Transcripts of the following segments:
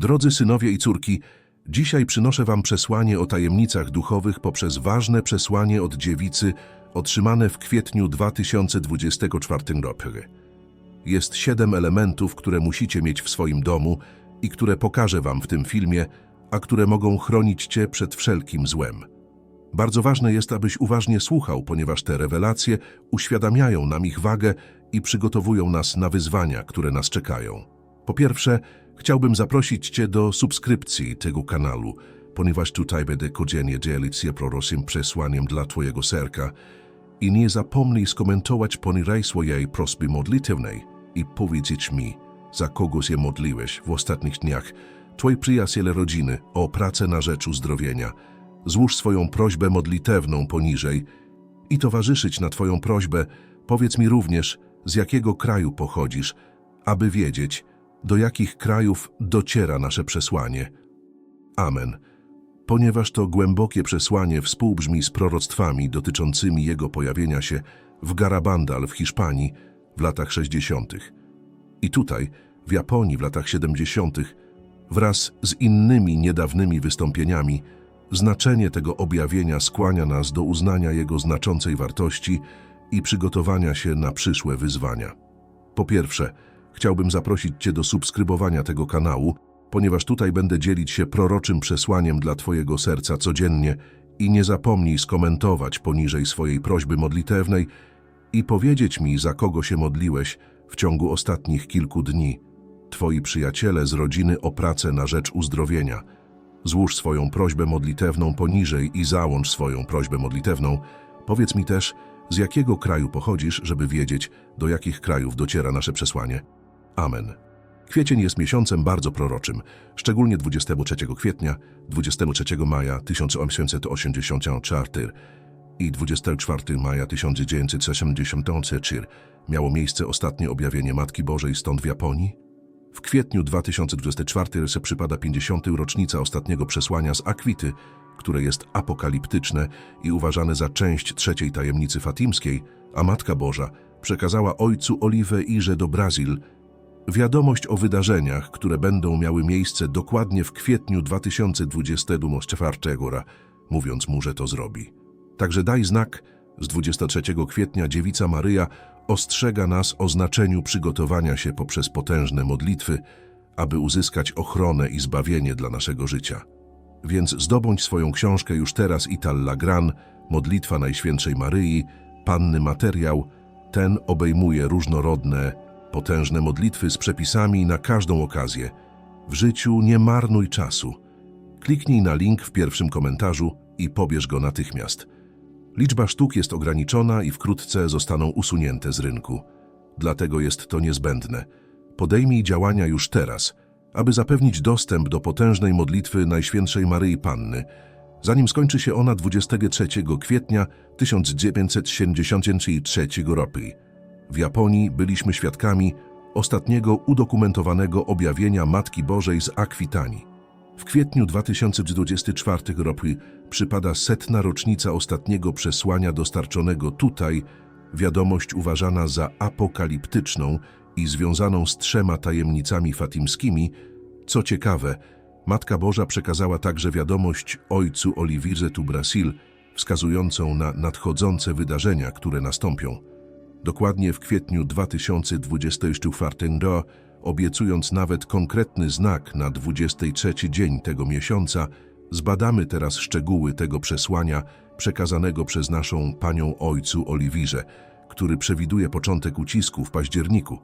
Drodzy synowie i córki, dzisiaj przynoszę wam przesłanie o tajemnicach duchowych poprzez ważne przesłanie od dziewicy otrzymane w kwietniu 2024 roku. Jest siedem elementów, które musicie mieć w swoim domu i które pokażę wam w tym filmie, a które mogą chronić cię przed wszelkim złem. Bardzo ważne jest, abyś uważnie słuchał, ponieważ te rewelacje uświadamiają nam ich wagę i przygotowują nas na wyzwania, które nas czekają. Po pierwsze, chciałbym zaprosić Cię do subskrypcji tego kanału, ponieważ tutaj będę codziennie dzielić się prorocym przesłaniem dla Twojego serca i nie zapomnij skomentować poniżej swojej prośby modlitewnej i powiedzieć mi, za kogo się modliłeś w ostatnich dniach, Twoi przyjaciele rodziny o pracę na rzecz uzdrowienia. Złóż swoją prośbę modlitewną poniżej i towarzyszyć na Twoją prośbę, powiedz mi również, z jakiego kraju pochodzisz, aby wiedzieć, do jakich krajów dociera nasze przesłanie. Amen. Ponieważ to głębokie przesłanie współbrzmi z proroctwami dotyczącymi jego pojawienia się w Garabandal w Hiszpanii w latach 60. I tutaj, w Japonii w latach 70., wraz z innymi niedawnymi wystąpieniami, znaczenie tego objawienia skłania nas do uznania jego znaczącej wartości i przygotowania się na przyszłe wyzwania. Po pierwsze, chciałbym zaprosić Cię do subskrybowania tego kanału, ponieważ tutaj będę dzielić się proroczym przesłaniem dla Twojego serca codziennie i nie zapomnij skomentować poniżej swojej prośby modlitewnej i powiedzieć mi, za kogo się modliłeś w ciągu ostatnich kilku dni. Twoi przyjaciele z rodziny o pracę na rzecz uzdrowienia. Złóż swoją prośbę modlitewną poniżej i załącz swoją prośbę modlitewną. Powiedz mi też, z jakiego kraju pochodzisz, żeby wiedzieć, do jakich krajów dociera nasze przesłanie. Amen. Kwiecień jest miesiącem bardzo proroczym, szczególnie 23 kwietnia, 23 maja 1884 i 24 maja 1973 miało miejsce ostatnie objawienie Matki Bożej stąd w Japonii. W kwietniu 2024 se przypada 50. rocznica ostatniego przesłania z Akwity, które jest apokaliptyczne i uważane za część trzeciej tajemnicy fatimskiej, a Matka Boża przekazała ojcu Oliwę Irze do Brazil wiadomość o wydarzeniach, które będą miały miejsce dokładnie w kwietniu 2024, mówiąc mu, że to zrobi. Także daj znak, z 23 kwietnia dziewica Maryja ostrzega nas o znaczeniu przygotowania się poprzez potężne modlitwy, aby uzyskać ochronę i zbawienie dla naszego życia. Więc zdobądź swoją książkę już teraz Italla Gran, Modlitwa Najświętszej Maryi, Panny Materiał. Ten obejmuje różnorodne, potężne modlitwy z przepisami na każdą okazję. W życiu nie marnuj czasu. Kliknij na link w pierwszym komentarzu i pobierz go natychmiast. Liczba sztuk jest ograniczona i wkrótce zostaną usunięte z rynku. Dlatego jest to niezbędne. Podejmij działania już teraz, aby zapewnić dostęp do potężnej modlitwy Najświętszej Maryi Panny, zanim skończy się ona 23 kwietnia 1973 roku. W Japonii byliśmy świadkami ostatniego udokumentowanego objawienia Matki Bożej z Akwitanii. W kwietniu 2024 roku przypada setna rocznica ostatniego przesłania dostarczonego tutaj, wiadomość uważana za apokaliptyczną i związaną z trzema tajemnicami fatimskimi. Co ciekawe, Matka Boża przekazała także wiadomość ojcu Oliwirze tu Brasil, wskazującą na nadchodzące wydarzenia, które nastąpią. Dokładnie w kwietniu 2024 roku obiecując nawet konkretny znak na 23 dzień tego miesiąca, zbadamy teraz szczegóły tego przesłania przekazanego przez naszą panią ojcu Oliwirze, który przewiduje początek ucisku w październiku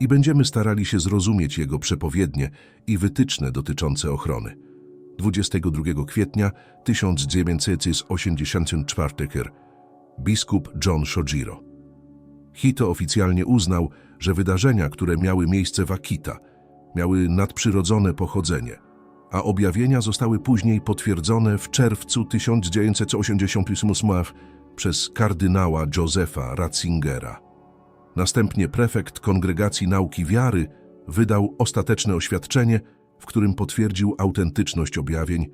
i będziemy starali się zrozumieć jego przepowiednie i wytyczne dotyczące ochrony. 22 kwietnia 1984 biskup John Shojiro. Hito oficjalnie uznał, że wydarzenia, które miały miejsce w Akita, miały nadprzyrodzone pochodzenie, a objawienia zostały później potwierdzone w czerwcu 1988 przez kardynała Josefa Ratzingera. Następnie prefekt Kongregacji Nauki Wiary wydał ostateczne oświadczenie, w którym potwierdził autentyczność objawień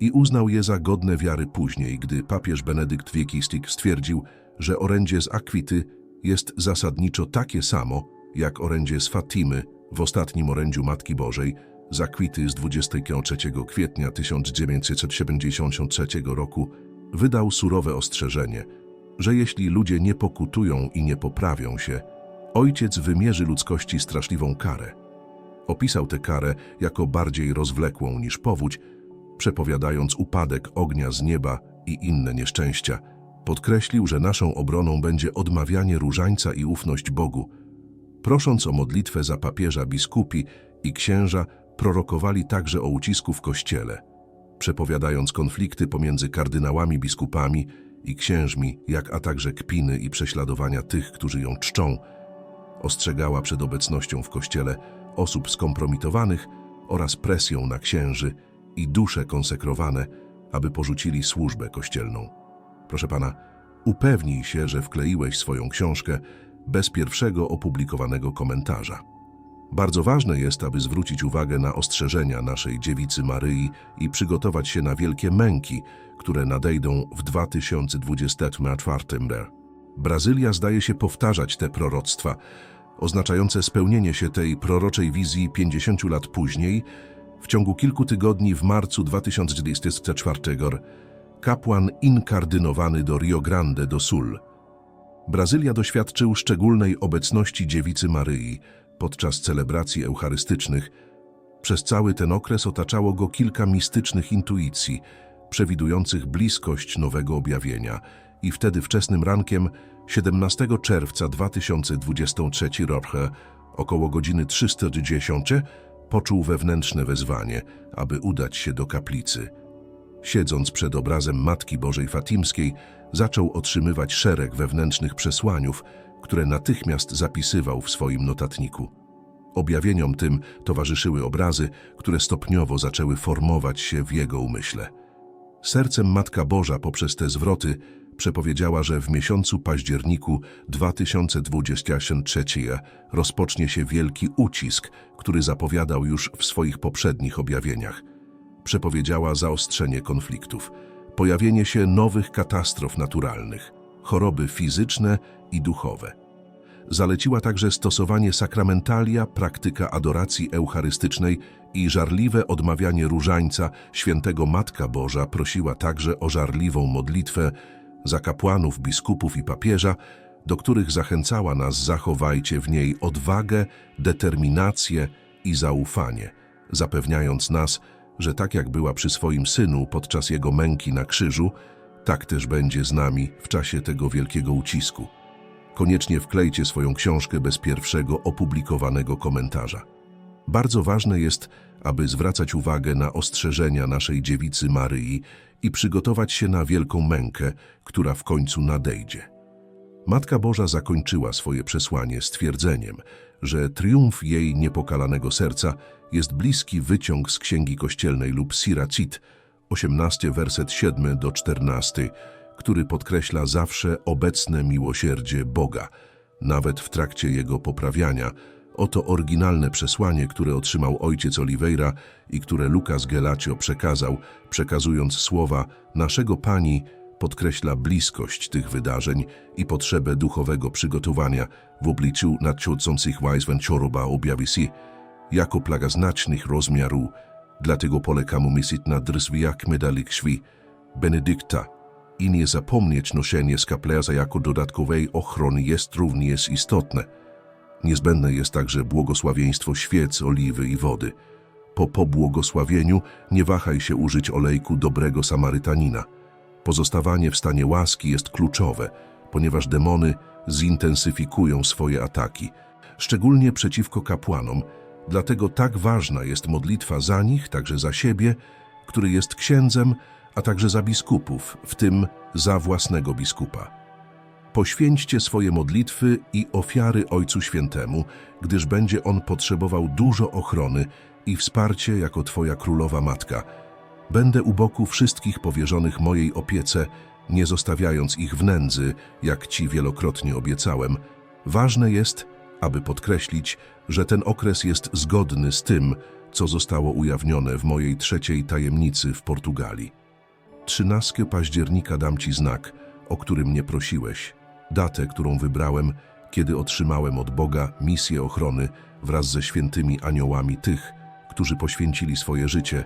i uznał je za godne wiary później, gdy papież Benedykt Wiekistik stwierdził, że orędzie z Akwity jest zasadniczo takie samo, jak orędzie z Fatimy w ostatnim orędziu Matki Bożej, zakwity z 23 kwietnia 1973 roku, wydał surowe ostrzeżenie, że jeśli ludzie nie pokutują i nie poprawią się, ojciec wymierzy ludzkości straszliwą karę. Opisał tę karę jako bardziej rozwlekłą niż powódź, przepowiadając upadek ognia z nieba i inne nieszczęścia. Podkreślił, że naszą obroną będzie odmawianie różańca i ufność Bogu. Prosząc o modlitwę za papieża, biskupi i księża, prorokowali także o ucisku w kościele, przepowiadając konflikty pomiędzy kardynałami, biskupami i księżmi, jak a także kpiny i prześladowania tych, którzy ją czczą. Ostrzegała przed obecnością w kościele osób skompromitowanych oraz presją na księży i dusze konsekrowane, aby porzucili służbę kościelną. Proszę pana, upewnij się, że wkleiłeś swoją książkę bez pierwszego opublikowanego komentarza. Bardzo ważne jest, aby zwrócić uwagę na ostrzeżenia naszej dziewicy Maryi i przygotować się na wielkie męki, które nadejdą w 2024 roku. Brazylia zdaje się powtarzać te proroctwa, oznaczające spełnienie się tej proroczej wizji 50 lat później, w ciągu kilku tygodni w marcu 2024 kapłan inkardynowany do Rio Grande do Sul. Brazylia doświadczył szczególnej obecności dziewicy Maryi podczas celebracji eucharystycznych. Przez cały ten okres otaczało go kilka mistycznych intuicji, przewidujących bliskość nowego objawienia i wtedy wczesnym rankiem 17 czerwca 2023 roku około godziny 310 poczuł wewnętrzne wezwanie, aby udać się do kaplicy. Siedząc przed obrazem Matki Bożej Fatimskiej, zaczął otrzymywać szereg wewnętrznych przesłaniów, które natychmiast zapisywał w swoim notatniku. Objawieniom tym towarzyszyły obrazy, które stopniowo zaczęły formować się w jego umyśle. Sercem Matka Boża poprzez te zwroty przepowiedziała, że w miesiącu październiku 2023 rozpocznie się wielki ucisk, który zapowiadał już w swoich poprzednich objawieniach. Przepowiedziała zaostrzenie konfliktów, pojawienie się nowych katastrof naturalnych, choroby fizyczne i duchowe. Zaleciła także stosowanie sakramentalia, praktyka adoracji eucharystycznej i żarliwe odmawianie różańca. Świętego Matka Boża prosiła także o żarliwą modlitwę za kapłanów, biskupów i papieża, do których zachęcała nas zachowajcie w niej odwagę, determinację i zaufanie, zapewniając nas, że tak jak była przy swoim synu podczas jego męki na krzyżu, tak też będzie z nami w czasie tego wielkiego ucisku. Koniecznie wklejcie swoją książkę bez pierwszego opublikowanego komentarza. Bardzo ważne jest, aby zwracać uwagę na ostrzeżenia naszej dziewicy Maryi i przygotować się na wielką mękę, która w końcu nadejdzie. Matka Boża zakończyła swoje przesłanie stwierdzeniem, że triumf jej niepokalanego serca jest bliski wyciąg z Księgi Kościelnej lub Siracit, 18 werset 7 do 14, który podkreśla zawsze obecne miłosierdzie Boga, nawet w trakcie jego poprawiania. Oto oryginalne przesłanie, które otrzymał ojciec Oliveira i które Lukas Gelacio przekazał, przekazując słowa naszego Pani, podkreśla bliskość tych wydarzeń i potrzebę duchowego przygotowania w obliczu nadchodzących wyzwań choroba objawi jako plaga znacznych rozmiarów, dlatego polecam myśleć nad rozwijak medalik szwi Benedykta i nie zapomnieć noszenie skaplerza jako dodatkowej ochrony jest również istotne. Niezbędne jest także błogosławieństwo świec, oliwy i wody. Po pobłogosławieniu nie wahaj się użyć olejku dobrego Samarytanina. Pozostawanie w stanie łaski jest kluczowe, ponieważ demony zintensyfikują swoje ataki, szczególnie przeciwko kapłanom, dlatego tak ważna jest modlitwa za nich, także za siebie, który jest księdzem, a także za biskupów, w tym za własnego biskupa. Poświęćcie swoje modlitwy i ofiary Ojcu Świętemu, gdyż będzie On potrzebował dużo ochrony i wsparcie jako Twoja królowa matka. Będę u boku wszystkich powierzonych mojej opiece, nie zostawiając ich w nędzy, jak Ci wielokrotnie obiecałem. Ważne jest, aby podkreślić, że ten okres jest zgodny z tym, co zostało ujawnione w mojej trzeciej tajemnicy w Portugalii. 13 października dam Ci znak, o którym mnie prosiłeś, datę, którą wybrałem, kiedy otrzymałem od Boga misję ochrony wraz ze świętymi aniołami tych, którzy poświęcili swoje życie.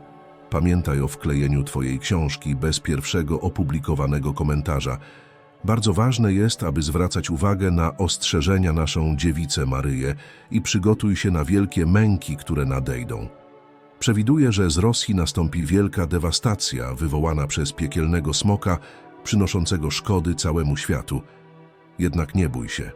Pamiętaj o wklejeniu Twojej książki bez pierwszego opublikowanego komentarza. Bardzo ważne jest, aby zwracać uwagę na ostrzeżenia naszą dziewicę Maryję i przygotuj się na wielkie męki, które nadejdą. Przewiduje, że z Rosji nastąpi wielka dewastacja wywołana przez piekielnego smoka, przynoszącego szkody całemu światu. Jednak nie bój się.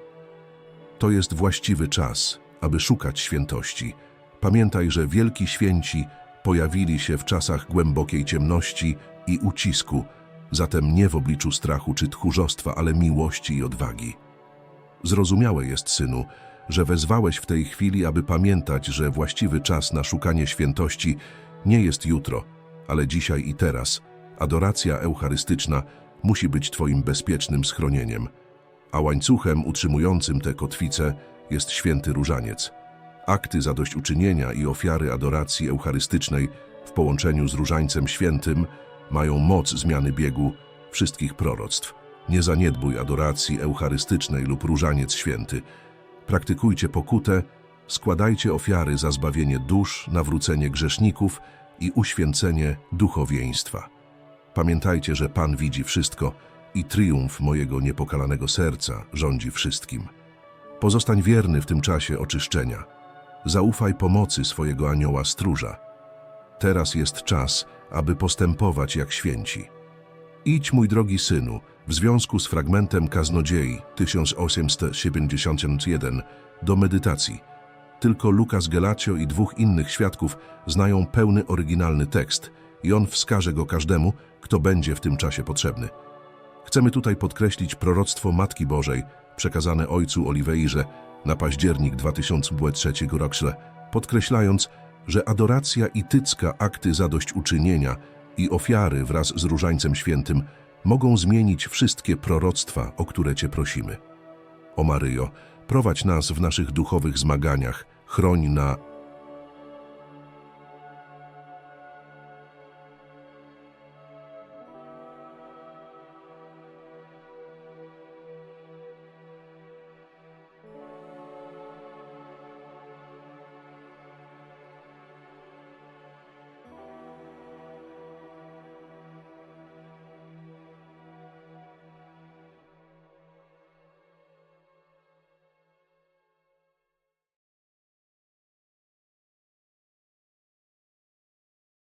To jest właściwy czas, aby szukać świętości. Pamiętaj, że wielki święci pojawili się w czasach głębokiej ciemności i ucisku, zatem nie w obliczu strachu czy tchórzostwa, ale miłości i odwagi. Zrozumiałe jest, synu, że wezwałeś w tej chwili, aby pamiętać, że właściwy czas na szukanie świętości nie jest jutro, ale dzisiaj i teraz. Adoracja eucharystyczna musi być Twoim bezpiecznym schronieniem, a łańcuchem utrzymującym tę kotwicę jest święty różaniec. Akty zadośćuczynienia i ofiary adoracji eucharystycznej w połączeniu z różańcem świętym mają moc zmiany biegu wszystkich proroctw. Nie zaniedbuj adoracji eucharystycznej lub różaniec święty. Praktykujcie pokutę, składajcie ofiary za zbawienie dusz, nawrócenie grzeszników i uświęcenie duchowieństwa. Pamiętajcie, że Pan widzi wszystko i triumf mojego niepokalanego serca rządzi wszystkim. Pozostań wierny w tym czasie oczyszczenia. Zaufaj pomocy swojego anioła stróża. Teraz jest czas, aby postępować jak święci. Idź, mój drogi synu, w związku z fragmentem Kaznodziei 1871 do medytacji. Tylko Lukas Gelacio i dwóch innych świadków znają pełny oryginalny tekst i on wskaże go każdemu, kto będzie w tym czasie potrzebny. Chcemy tutaj podkreślić proroctwo Matki Bożej przekazane ojcu Oliveirze na październik 2003 roku, podkreślając, że adoracja i tycka akty zadośćuczynienia i ofiary wraz z Różańcem Świętym mogą zmienić wszystkie proroctwa, o które Cię prosimy. O Maryjo, prowadź nas w naszych duchowych zmaganiach, chroń na